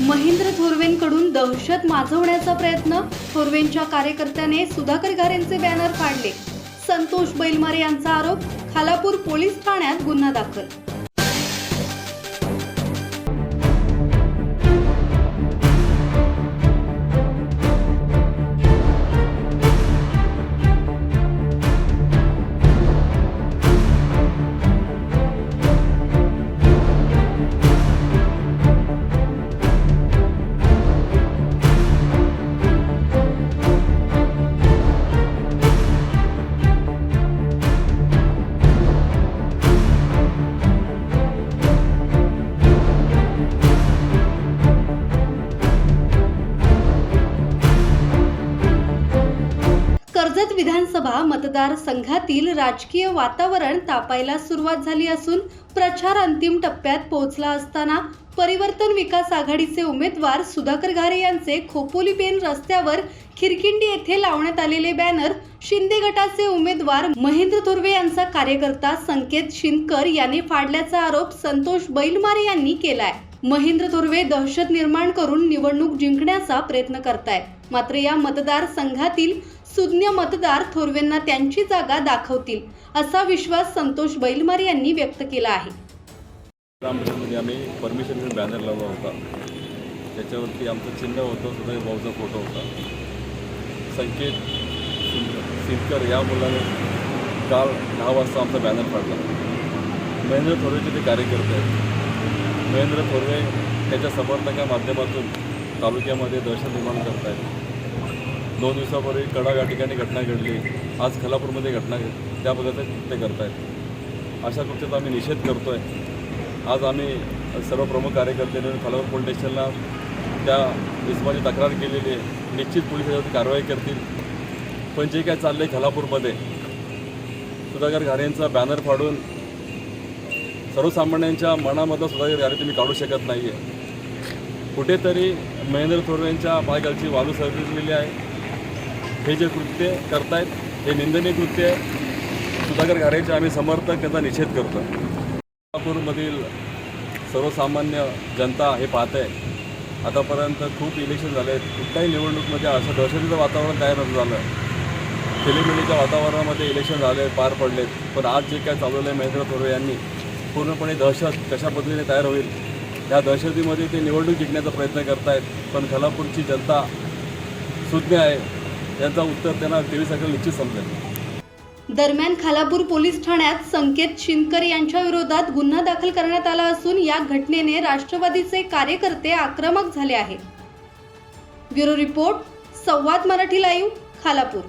महेंद्र थोरवेंकडून दहशत माजवण्याचा प्रयत्न थोरवेंच्या कार्यकर्त्याने सुधाकर घारेंचे बॅनर फाडले संतोष बैलमारे यांचा आरोप खालापूर पोलीस ठाण्यात गुन्हा दाखल कर्जत विधानसभा मतदारसंघातील राजकीय वातावरण तापायला सुरुवात झाली असून प्रचार अंतिम टप्प्यात पोहोचला असताना परिवर्तन विकास आघाडीचे उमेदवार सुधाकर घारे यांचे खोपोली पेन रस्त्यावर खिरकिंडी येथे लावण्यात आलेले बॅनर शिंदे गटाचे उमेदवार महेंद्र थोरवे यांचा कार्यकर्ता संकेत शिंदकर याने फाडल्याचा आरोप संतोष बैलमारे यांनी केलाय. महेंद्र थोरवे दहशत निर्माण करून निवडणूक जिंकण्याचा प्रयत्न करतायत. मात्र या मतदारसंघातील सुज्ञ मतदार थोरवेंना त्यांची जागा दाखवतील असा विश्वास संतोष बैलमारे यांनी व्यक्त केला आहे. आम्ही परमिशन बॅनर लावला होता. त्याच्यावरती आमचं चिन्ह होतं सुद्धा भाऊचा फोटो होता. संकेत सिं- सिंदकर या मुलाने काल दहा वाजता आमचा बॅनर फाडला महेंद्र थोरवेचे ते कार्यकर्ते आहेत. महेंद्र थोरवे त्याच्या समर्थका माध्यमातून तालुक्यामध्ये दहशत निर्माण करत आहेत दोन दिवसापूर्वी कडा या ठिकाणी घटना घडली. आज खलापूरमध्ये घटना घड- त्या पद्धतीने ते करत आहेत अशा कृत्यात आम्ही निषेध करतो आहे आज आम्ही सर्व प्रमुख कार्यकर्त्यांनी खलापूर पोलीस स्टेशनला त्या इसमाची तक्रार केलेली आहे. निश्चित पोलीस कारवाई करतील. पण जे काय चाललं आहे खलापूरमध्ये सुधाकर घारेंचा बॅनर फाडून सर्वसामान्यांच्या मनामधला सुधाकर घारे तुम्ही काढू शकत नाही आहे कुठेतरी महेंद्र थोरवेंच्या पायकालची वालू सरकलेली आहे. हे जे कृत्य करतायत हे निंदनीय कृत्य आहे. सुधाकर घारेचे आम्ही समर्थक त्याचा निषेध करतो. कोल्हापूरमधील सर्वसामान्य जनता हे पाहत आहे. आतापर्यंत खूप इलेक्शन झाले आहेत. कुठल्याही निवडणूकमध्ये असं दहशतीचं वातावरण तयार नव्हतं झालं. खेळीमेळीच्या वातावरणामध्ये इलेक्शन झाले पार पडलेत. पण आज जे काय चालवलं आहे महेंद्र थोरवे यांनी पूर्णपणे दहशत कशा पद्धतीने तयार होईल? या दहशतीमध्ये ते निवडणूक जिंकण्याचा प्रयत्न करतायत. पण खलापूरची जनता सुज्ञ आहे. याचा उत्तर त्यांना तेवीस तारखेला निश्चित समजेल. दरम्यान खालापूर पोलीस ठाण्यात संकेत शिंदकर यांच्या विरोधात गुन्हा दाखल करण्यात आला असून या घटनेने राष्ट्रवादीचे कार्यकर्ते आक्रमक झाले आहेत. ब्युरो रिपोर्ट संवाद मराठी लाईव्ह खालापूर.